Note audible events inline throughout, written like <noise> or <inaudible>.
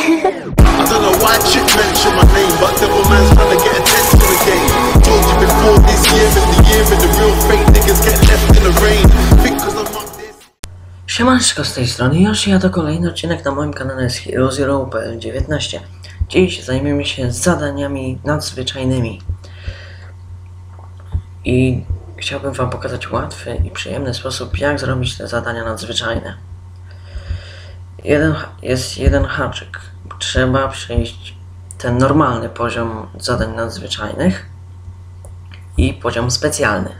I don't know why chick mention my name, but devil man's trying to get attention again. Told you before this year is the year and the real fake niggas get left in the rain. Think 'cause I'm up this. Siemanczko z tej strony Yoshi, a to kolejny odcinek na moim kanale z HeroZero.pl19 Dziś zajmiemy się zadaniami nadzwyczajnymi I chciałbym wam pokazać łatwy i przyjemny sposób jak zrobić te zadania nadzwyczajne jeden, Jest jeden haczyk. Trzeba przejść ten normalny poziom zadań nadzwyczajnych i poziom specjalny.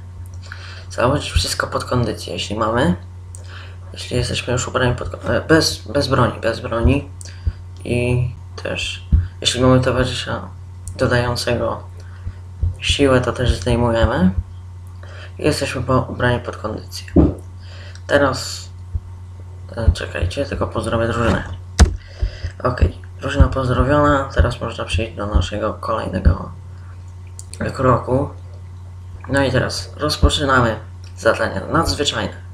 Założyć wszystko pod kondycję, jeśli mamy. Jeśli jesteśmy już ubrani pod, e, bez, bez broni, bez broni i też jeśli mamy towarzysza dodającego siłę, to też zdejmujemy. I jesteśmy po, ubrani pod kondycję. Teraz czekajcie, tylko pozdrowię drużynę. Ok, drużyna pozdrowiona, teraz można przejść do naszego kolejnego kroku. No i teraz rozpoczynamy zadania nadzwyczajne.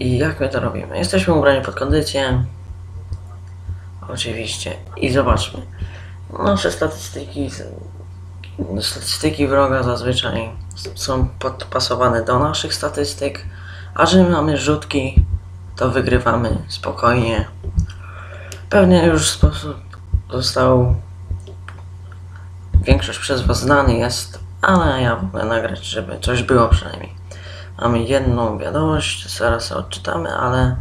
I jak my to robimy? Jesteśmy ubrani pod kondycję. Oczywiście. I zobaczmy. Nasze statystyki, statystyki wroga zazwyczaj są podpasowane do naszych statystyk, a że my mamy rzutki, to wygrywamy spokojnie. Pewnie już sposób został większość przez Was znany jest, ale ja mogę nagrać, żeby coś było przynajmniej. Mamy jedną wiadomość, zaraz odczytamy, ale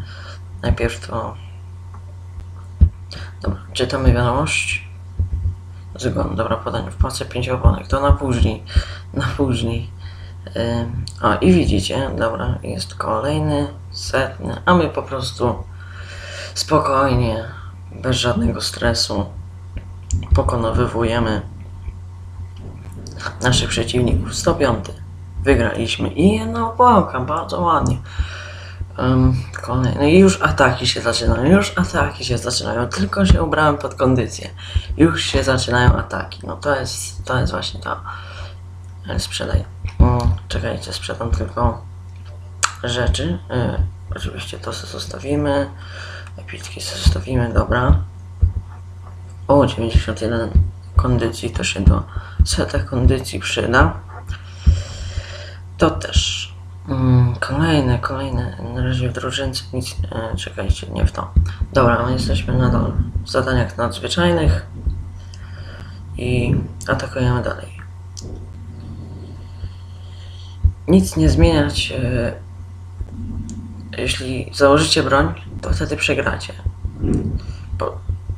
najpierw to. Dobra, czytamy wiadomość. Zgon, dobra, podanie w płacę pięć oponek. To na później. Na później. O, i widzicie, dobra, jest kolejny, setny, a my po prostu spokojnie, bez żadnego stresu pokonowywujemy naszych przeciwników. 105. Wygraliśmy i jedna opałka, bardzo ładnie. Um, kolejny. No i już ataki się zaczynają, już ataki się zaczynają, tylko się ubrałem pod kondycję. Już się zaczynają ataki. No to jest, to jest właśnie to. E, Sprzedaj. Czekajcie, sprzedam tylko rzeczy. E, oczywiście to sobie zostawimy. Epitki sobie zostawimy, dobra. O, 91 kondycji to się do setek kondycji przyda. To też. Mm, kolejne, kolejne. Na razie w drużynce nic. E, czekajcie, nie w to. Dobra, my jesteśmy nadal w zadaniach nadzwyczajnych i atakujemy dalej. Nic nie zmieniać. E, jeśli założycie broń, to wtedy przegracie po,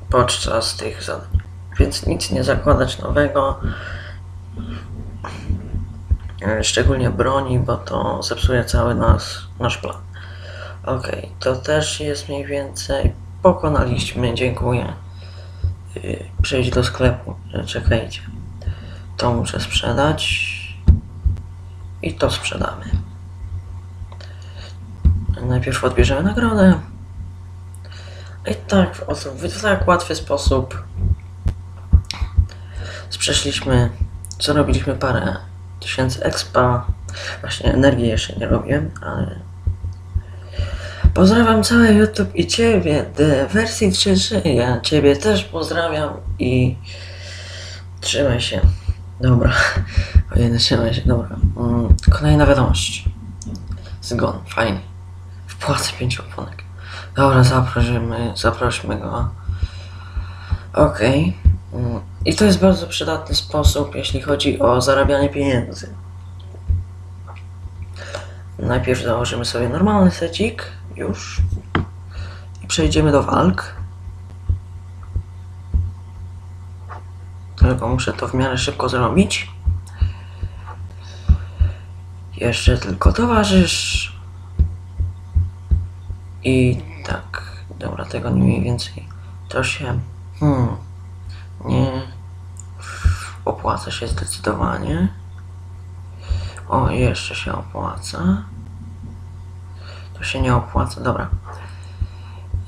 podczas tych zadań. Więc nic nie zakładać nowego. E, szczególnie broni, bo to zepsuje cały nas, nasz plan. Okej, to też jest mniej więcej. Pokonaliśmy, dziękuję. Yy, Przejdź do sklepu, E, czekajcie. To muszę sprzedać. I to sprzedamy. Najpierw odbierzemy nagrodę. I tak, w, tak łatwy sposób przeszliśmy, zarobiliśmy parę tysięcy expa. Właśnie energii jeszcze nie robię, ale... Pozdrawiam cały YouTube i Ciebie, The wersji 3.3. Ja Ciebie też pozdrawiam i trzymaj się. Dobra. <laughs> Ojej, trzymaj się, dobra. Mm, Kolejna wiadomość. Zgon, fajnie. Wpłacę pięć oponek. Dobra, zaprosimy, zaprośmy go. Okej. Mm, I to jest bardzo przydatny sposób, jeśli chodzi o zarabianie pieniędzy. Najpierw założymy sobie normalny secik, już. I przejdziemy do walk. Tylko muszę to w miarę szybko zrobić. Jeszcze tylko towarzysz. I tak, dobra, tego nie mniej więcej. To się. Hmm. Nie opłaca się zdecydowanie. O, jeszcze się opłaca. To się nie opłaca, dobra.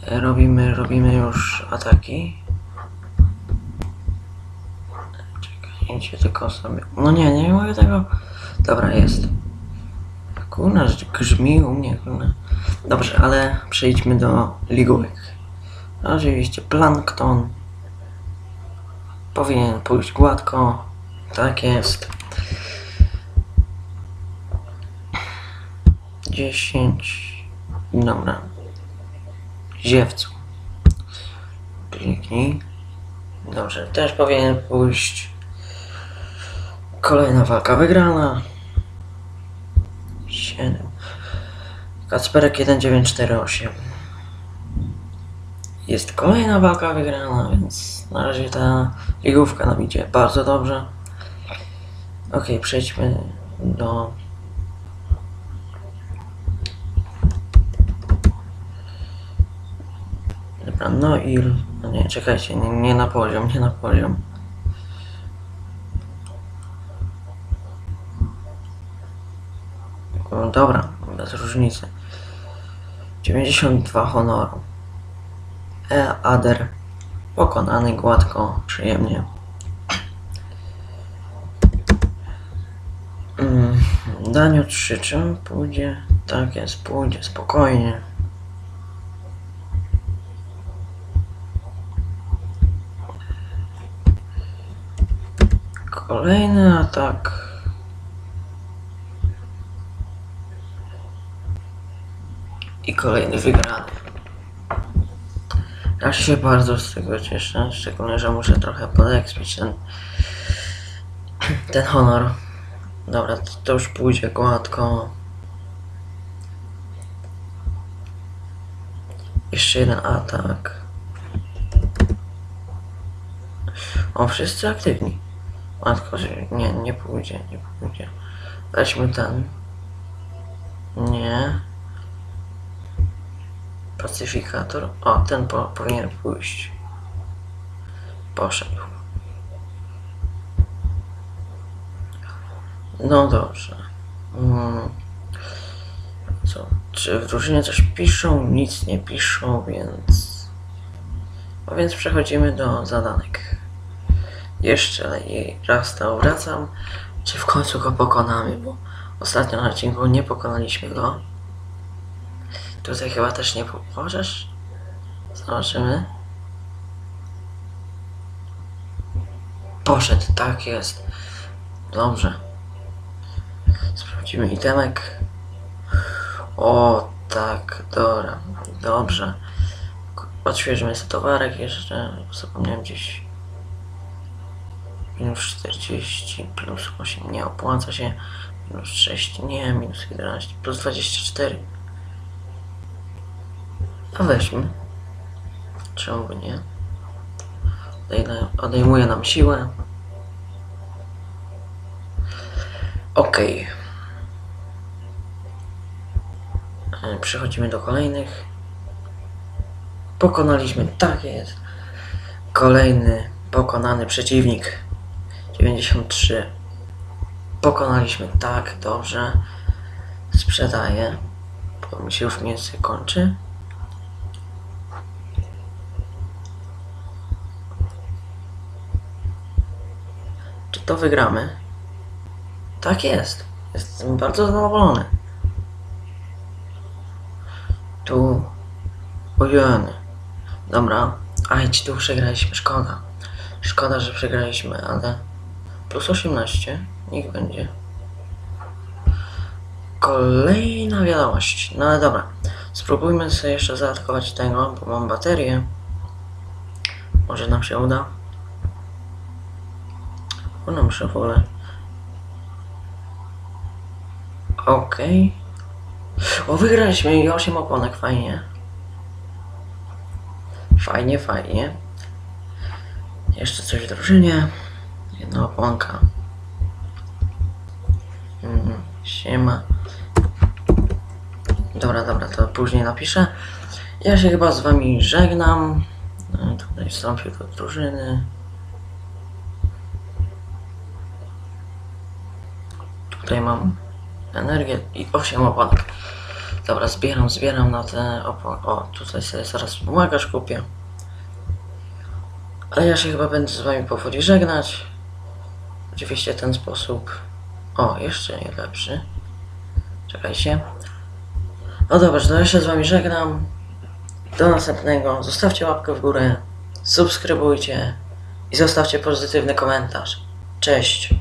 Robimy, robimy już ataki. Czekajcie tylko sobie. No nie, nie mogę tego. Dobra, jest. Kurna, grzmi u mnie, kurna. Dobrze, ale przejdźmy do ligówek. Oczywiście plankton powinien pójść gładko. Tak jest. 10. Dobra. Ziewcu. Kliknij. Dobrze, też powinien pójść. Kolejna walka wygrana. 7. Kacperek 1948. Jest kolejna walka wygrana, więc na razie ta ligówka nam idzie bardzo dobrze. Ok, przejdźmy do Dobra, no i... No nie, czekajcie, nie, nie na poziom, nie na poziom. O, dobra, bez różnicy. 92 honoru. E. Ader. Pokonany gładko, przyjemnie. Mm, Daniu 3, czym pójdzie? Tak jest, pójdzie spokojnie. Kolejny atak. I kolejny wygrany. Ja się bardzo z tego cieszę, szczególnie, że muszę trochę podekspić ten, ten honor. Dobra, to, to już pójdzie gładko. Jeszcze jeden atak. O, wszyscy aktywni. Matko, że nie, nie pójdzie, nie pójdzie. Weźmy ten. Nie. Pacyfikator. O, ten po, powinien pójść. Poszedł. No dobrze. Mm. Co? Czy w drużynie coś piszą? Nic nie piszą, więc... No więc przechodzimy do zadanek. Jeszcze raz to wracam. Czy w końcu go pokonamy, bo ostatnio na odcinku nie pokonaliśmy go. Tutaj chyba też nie pomożesz. Zobaczymy. Poszedł, tak jest. Dobrze. Sprawdzimy itemek. O, tak, dobra. Dobrze. Odświeżymy sobie towarek jeszcze. Zapomniałem gdzieś. Minus 40 plus 8 nie opłaca się. Minus 6 nie, minus 11 plus 24. A weźmy. Czemu by nie? Odejmuje, nam siłę. Okej. E, Przechodzimy do kolejnych. Pokonaliśmy, tak jest. Kolejny pokonany przeciwnik. 93. Pokonaliśmy, tak, dobrze. Sprzedaję, bo mi się już miejsce kończy. Czy to wygramy? Tak jest. Jestem bardzo zadowolony. Tu. Ojeny. Dobra. Aj, ci tu przegraliśmy. Szkoda. Szkoda, że przegraliśmy, ale... Plus 18. Niech będzie. Kolejna wiadomość. No ale dobra. Spróbujmy sobie jeszcze zaatakować tego, bo mam baterię. Może nam się uda. O, nam się w ogóle. Okej. O, wygraliśmy i 8 oponek, fajnie. Fajnie, fajnie. Jeszcze coś w drużynie. Jedna oponka. Mhm, siema. Dobra, dobra, to później napiszę. Ja się chyba z wami żegnam. E, Tutaj wstąpię do drużyny. Tutaj mam energię i 8 oponek. Dobra, zbieram, zbieram na te opony. O, tutaj sobie zaraz błagasz kupię. Ale ja się chyba będę z wami powoli żegnać. Oczywiście ten sposób. O, jeszcze nie lepszy. Czekajcie. No dobrze, to ja się z wami żegnam. Do następnego. Zostawcie łapkę w górę, subskrybujcie i zostawcie pozytywny komentarz. Cześć.